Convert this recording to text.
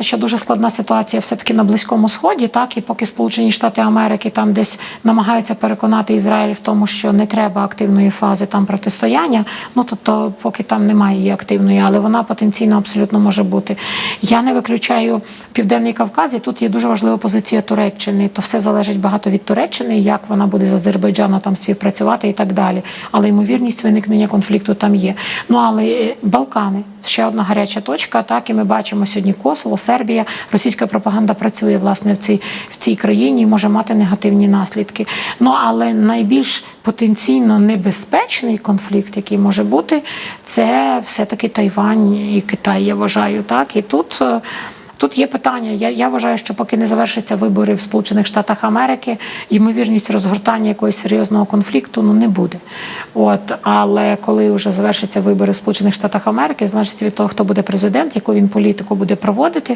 Ще дуже складна ситуація все таки на близькому сході, так і поки Сполучені Штати Америки там десь намагаються переконати Ізраїль в тому, що не треба активної фази там протистояння. Ну то, то поки там немає її активної, але вона потенційно абсолютно може бути. Я не виключаю Південний Кавказ, і тут є дуже важлива позиція Туреччини. То все залежить багато від Туреччини, як вона буде з Азербайджаном там співпрацювати і так далі. Але ймовірність виникнення конфлікту там є. Ну але е, Балкани ще одна гаряча точка. Так і ми бачимо сьогодні Косово, Сербія. Російська пропаганда працює власне в цій в цій країні і може мати негативні наслідки. Ну але найбільш потенційно небезпечний конфлікт, який може бути, це все-таки Тайвань і Китай. Я вважаю так. І тут. е, Тут є питання. Я, я вважаю, що поки не завершаться вибори в Сполучених Штатах Америки, ймовірність розгортання якогось серйозного конфлікту ну не буде. От але коли вже завершаться вибори в Сполучених Штатах Америки, залежить від того, хто буде президент, яку він політику буде проводити,